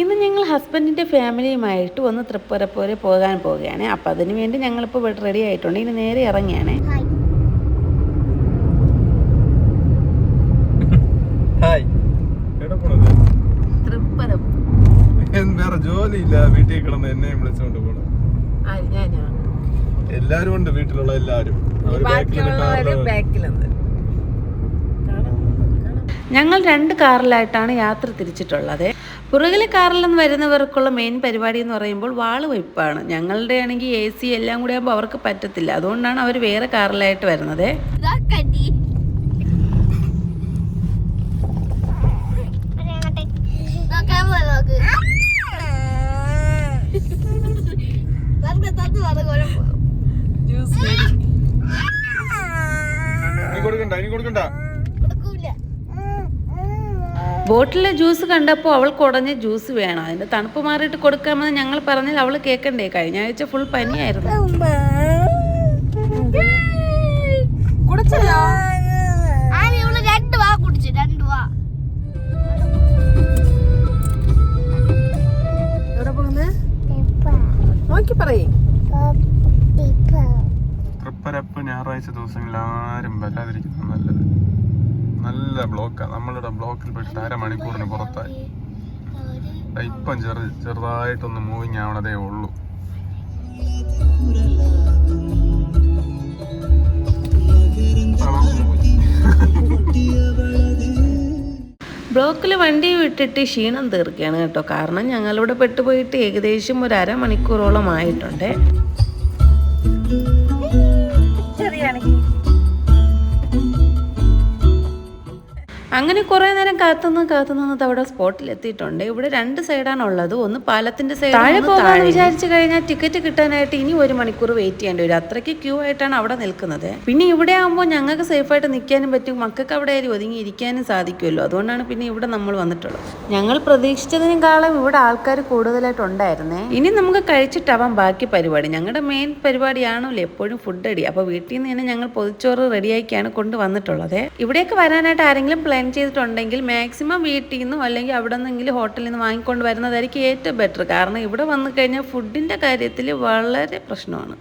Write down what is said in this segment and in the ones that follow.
ഇന്ന് ഞങ്ങൾ ഹസ്ബൻഡിന്റെ ഫാമിലിയുമായിട്ട് ഒന്ന് തൃപ്പുരപ്പൂരെ പോകാൻ പോവുകയാണ്. അപ്പം അതിന് വേണ്ടി ഞങ്ങളിപ്പോൾ റെഡി ആയിട്ടുണ്ട്. ഇനി നേരെ ഇറങ്ങിയാണ് വേറെ ജോലിയില്ല. വീട്ടിൽ കിടന്ന് എന്നെയും വിളിച്ചോണ്ട് പോണ. ഞാനോ എല്ലാരും ഉണ്ട് വീട്ടിലുള്ള എല്ലാരും. ബാക്കിലുണ്ട് ഞങ്ങൾ രണ്ട് കാറിലായിട്ടാണ് യാത്ര തിരിച്ചിട്ടുള്ളത്. പുറകിലെ കാറിൽ നിന്ന് വരുന്നവർക്കുള്ള മെയിൻ പരിപാടി എന്ന് പറയുമ്പോൾ വാൾ വയ്പ്പാണ് ഞങ്ങളുടെ ആണെങ്കിൽ എ സി എല്ലാം കൂടി ആകുമ്പോൾ അവർക്ക് പറ്റത്തില്ല. അതുകൊണ്ടാണ് അവർ വേറെ കാറിലായിട്ട് വരുന്നത്. കൊടുക്കണ്ട ഇനി കൊടുക്കണ്ട. ബോട്ടിലെ ജ്യൂസ് കണ്ടപ്പോൾ അവൾക്ക് ഉടനെ ജ്യൂസ് വേണം. അതിന്റെ തണുപ്പ് മാറിയിട്ട് കൊടുക്കാമെന്ന് ഞങ്ങൾ പറഞ്ഞാൽ അവൾ കേൾക്കണ്ടേ കഴിഞ്ഞ ആഴ്ച ഫുൾ പനിയായിരുന്നു. ഞായറാഴ്ച ദിവസങ്ങളിൽ ആരും വരാതിരിക്കുന്നത് നല്ലത്. നല്ല ബ്ലോക്കാണ് നമ്മളുടെ ബ്ലോക്കിൽ പെട്ടിട്ട് അരമണിക്കൂറിന് പുറത്തായി. ഇപ്പം ചെറു ചെറുതായിട്ടൊന്ന് മൂവിങ് ആവണതേ ഉള്ളൂ. ബ്ലോക്കിൽ വണ്ടി വിട്ടിട്ട് ക്ഷീണം തീർക്കുകയാണ് കേട്ടോ. കാരണം ഞങ്ങളിവിടെ പെട്ടുപോയിട്ട് ഏകദേശം ഒരു അരമണിക്കൂറോളം ആയിട്ടുണ്ട്. അങ്ങനെ കുറേ നേരം കാത്തുനിന്ന് കാത്തുനിന്ന് അവിടെ സ്പോട്ടിൽ എത്തിയിട്ടുണ്ട് ഇവിടെ രണ്ട് സൈഡാണ് ഉള്ളത് ഒന്ന് പാലത്തിന്റെ സൈഡ് താഴെ പോകാൻ വിചാരിച്ചു കഴിഞ്ഞാൽ ടിക്കറ്റ് കിട്ടാനായിട്ട് ഇനി ഒരു മണിക്കൂർ വെയിറ്റ് ചെയ്യേണ്ടി വരും. അത്രയ്ക്ക് ക്യൂ ആയിട്ടാണ് അവിടെ നിൽക്കുന്നത്. പിന്നെ ഇവിടെ ആകുമ്പോൾ ഞങ്ങൾക്ക് സേഫായിട്ട് നിൽക്കാനും പറ്റും. മക്കൾക്ക് അവിടെ ആയാലും ഒതുങ്ങി ഇരിക്കാനും സാധിക്കുമല്ലോ. അതുകൊണ്ടാണ് പിന്നെ ഇവിടെ നമ്മൾ വന്നിട്ടുള്ളത്. ഞങ്ങൾ പ്രതീക്ഷിച്ചതിനേക്കാളും ഇവിടെ ആൾക്കാർ കൂടുതലായിട്ട് കൂടുതലായിട്ടുണ്ടായിരുന്നേ ഇനി നമുക്ക് കഴിച്ചിട്ടാവാം ബാക്കി പരിപാടി. ഞങ്ങളുടെ മെയിൻ പരിപാടിയാണല്ലോ എപ്പോഴും ഫുഡ് അടി. അപ്പോൾ വീട്ടിൽ നിന്ന് തന്നെ ഞങ്ങൾ പൊതിച്ചോറ് റെഡിയാക്കിയാണ് കൊണ്ടുവന്നിട്ടുള്ളത് ഇവിടേക്ക് വരാനായിട്ട് ആരെങ്കിലും പ്ലാൻ ചെയ്തിട്ടുണ്ടെങ്കിൽ മാക്സിമം വീട്ടിൽ നിന്നും അല്ലെങ്കിൽ അവിടെ നിന്നെങ്കിലും ഹോട്ടലിൽ നിന്ന് വാങ്ങിക്കൊണ്ട് വരുന്നതായിരിക്കും ഏറ്റവും ബെറ്റർ കാരണം ഇവിടെ വന്നു കഴിഞ്ഞാൽ ഫുഡിന്റെ കാര്യത്തിൽ വളരെ പ്രശ്നമാണ്.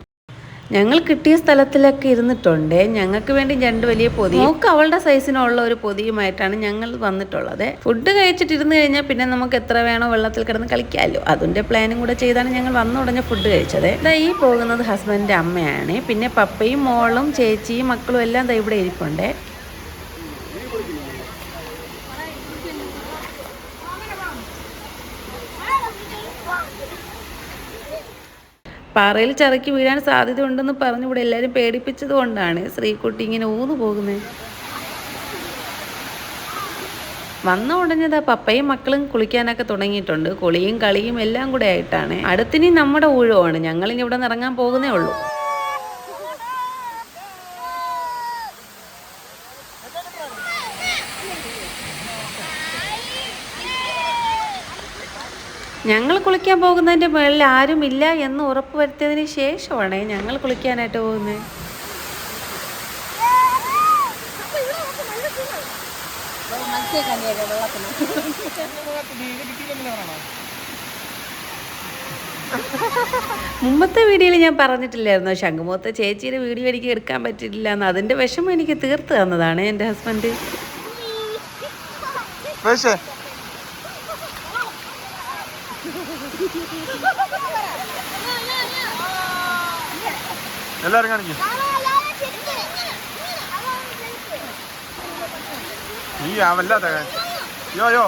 ഞങ്ങൾ കിട്ടിയ സ്ഥലത്തിലൊക്കെ ഇരുന്നിട്ടുണ്ട്. ഞങ്ങൾക്ക് വേണ്ടി രണ്ട് വലിയ പൊതി. നോക്ക് അവളുടെ സൈസിനുള്ള ഒരു പൊതിയുമായിട്ടാണ് ഞങ്ങൾ വന്നിട്ടുള്ളത്. ഫുഡ് കഴിച്ചിട്ട് ഇരുന്ന് കഴിഞ്ഞാൽ പിന്നെ നമുക്ക് എത്ര വേണോ വെള്ളത്തിൽ കിടന്ന് കളിക്കാമല്ലോ അതിന്റെ പ്ലാനും കൂടെ ചെയ്താണ് ഞങ്ങൾ വന്ന ഉടനെ ഫുഡ് കഴിച്ചത്. ഇതാ ഈ പോകുന്നത് ഹസ്ബൻഡിന്റെ അമ്മയാണ്. പിന്നെ പപ്പയും മോളും ചേച്ചിയും മക്കളും എല്ലാം ദാ ഇവിടെ ഇരിപ്പുണ്ട്. പാറയിൽ ചിറക്കി വീഴാൻ സാധ്യത ഉണ്ടെന്ന് പറഞ്ഞു ഇവിടെ എല്ലാവരും പേടിപ്പിച്ചത് കൊണ്ടാണ്. ശ്രീകുട്ടി ഇങ്ങനെ ഊന്നു പോകുന്നത് വന്ന ഉടഞ്ഞതാ പപ്പയും മക്കളും കുളിക്കാനൊക്കെ തുടങ്ങിയിട്ടുണ്ട്. കുളിയും കളിയും എല്ലാം കൂടെ ആയിട്ടാണ്. അടുത്തിനി നമ്മുടെ ഊഴമാണ്. ഞങ്ങളിനി ഇവിടെ നിന്ന് ഇറങ്ങാൻ പോകുന്നേ ഉള്ളൂ. ഞങ്ങൾ കുളിക്കാൻ പോകുന്നതിന്റെ മുകളിൽ ആരും ഇല്ല എന്ന് ഉറപ്പ് വരുത്തിയതിന് ശേഷമാണ് ഞങ്ങൾ കുളിക്കാനായിട്ട് പോകുന്നത്. മുമ്പത്തെ വീഡിയോയിൽ ഞാൻ പറഞ്ഞിട്ടില്ലായിരുന്നു. ശംഖുമുഖത്തെ ചേച്ചിയുടെ വീഡിയോ എനിക്ക് എടുക്കാൻ പറ്റിയിട്ടില്ല എന്ന്. അതിന്റെ വിഷമം എനിക്ക് തീർത്തു തന്നതാണ് എന്റെ ഹസ്ബൻഡ് എല്ലാരും കാണിക്കും. ഈ അവല്ലാത്ത യോ യോ.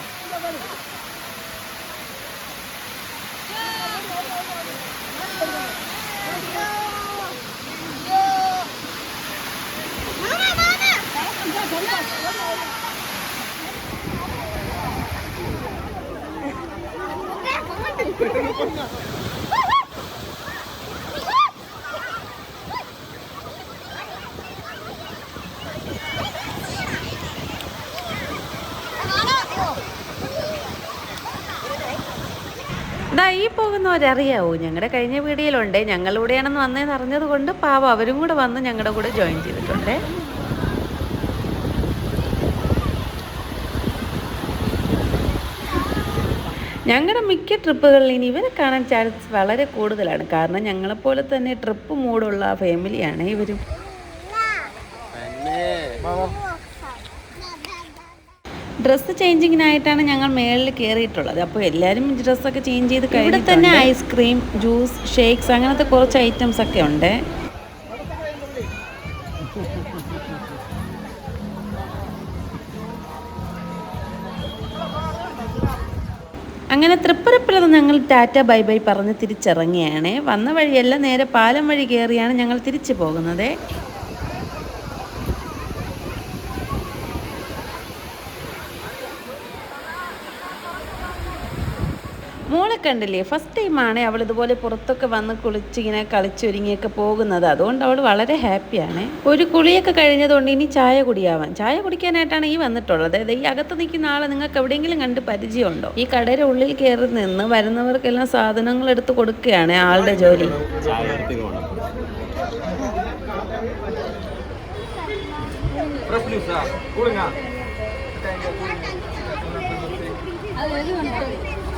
ദാ ഈ പോകുന്നവരറിയാവൂ ഞങ്ങളുടെ കഴിഞ്ഞ വീഡിയോയിലുണ്ട്. ഞങ്ങളിവിടെയാണെന്ന് വന്നതെന്ന് അറിഞ്ഞത് കൊണ്ട് പാവം അവരും കൂടെ വന്ന് ഞങ്ങളുടെ കൂടെ ജോയിൻ ചെയ്തിട്ടുണ്ട്. ഞങ്ങളുടെ മിക്ക ട്രിപ്പുകളിലും ഇനി ഇവരെ കാണാൻ ചാൻസ് വളരെ കൂടുതലാണ്. കാരണം ഞങ്ങളെപ്പോലെ തന്നെ ട്രിപ്പ് മൂടുള്ള ഫാമിലിയാണ് ഇവരും. ഡ്രസ്സ് ചേഞ്ചിങ്ങിനായിട്ടാണ് ഞങ്ങൾ മേളിൽ കയറിയിട്ടുള്ളത് അപ്പോൾ എല്ലാവരും ഡ്രസ്സൊക്കെ ചേഞ്ച് ചെയ്ത് ഇവിടെ തന്നെ ഐസ്ക്രീം ജ്യൂസ് ഷേക്സ് അങ്ങനത്തെ കുറച്ച് ഐറ്റംസ് ഒക്കെ ഉണ്ട്. അങ്ങനെ തൃപ്പരപ്പിലത് ഞങ്ങൾ ടാറ്റ ബൈ ബൈ പറഞ്ഞ് തിരിച്ചിറങ്ങിയാണ്. വന്ന വഴിയല്ല നേരെ പാലം വഴി കയറിയാണ് ഞങ്ങൾ തിരിച്ചു പോകുന്നത്. മോളെ കണ്ടില്ലേ? ഫസ്റ്റ് ടൈമാണ് അവൾ ഇതുപോലെ പുറത്തൊക്കെ വന്ന് കുളിച്ച് ഇങ്ങനെ കളിച്ചൊരുങ്ങിയൊക്കെ പോകുന്നത്. അതുകൊണ്ട് അവൾ വളരെ ഹാപ്പിയാണ് ഒരു കുളിയൊക്കെ കഴിഞ്ഞതുകൊണ്ട് ഇനി ചായ കുടിയാവാൻ. ചായ കുടിക്കാനായിട്ടാണ് ഈ വന്നിട്ടുള്ളത്. അതായത് ഈ അകത്ത് നിൽക്കുന്ന ആളെ നിങ്ങൾക്ക് എവിടെയെങ്കിലും കണ്ട് പരിചയമുണ്ടോ? ഈ കടയുടെ ഉള്ളിൽ കയറി നിന്ന് വരുന്നവർക്കെല്ലാം സാധനങ്ങൾ എടുത്ത് കൊടുക്കുകയാണ് ആളുടെ ജോലി. അങ്ങനെ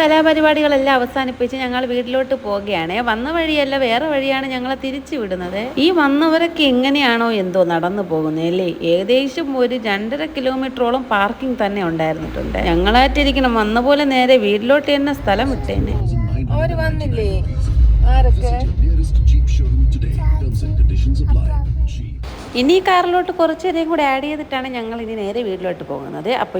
കലാപരിപാടികളെല്ലാം അവസാനിപ്പിച്ച് ഞങ്ങൾ വീട്ടിലോട്ട് പോവുകയാണ്. വന്ന വഴിയല്ല വേറെ വഴിയാണ് ഞങ്ങളെ തിരിച്ചു വിടുന്നത്. ഈ വന്നവരൊക്കെ എങ്ങനെയാണോ എന്തോ നടന്നു പോകുന്നത് അല്ലേ? ഏകദേശം ഒരു രണ്ടര കിലോമീറ്ററോളം പാർക്കിംഗ് തന്നെ ഉണ്ടായിരുന്നിട്ടുണ്ട്. ഞങ്ങളായിട്ടിരിക്കണം വന്ന പോലെ നേരെ വീട്ടിലോട്ട് തന്നെ സ്ഥലം വിട്ടേനെ. അവർ വന്നില്ലേ? ആരൊക്കെ. ഇനി കാറിലോട്ട് കുറച്ചേരെയും കൂടെ ആഡ് ചെയ്തിട്ടാണ് ഞങ്ങൾ ഇനി നേരെ വീട്ടിലോട്ട് പോകുന്നത്. അപ്പോൾ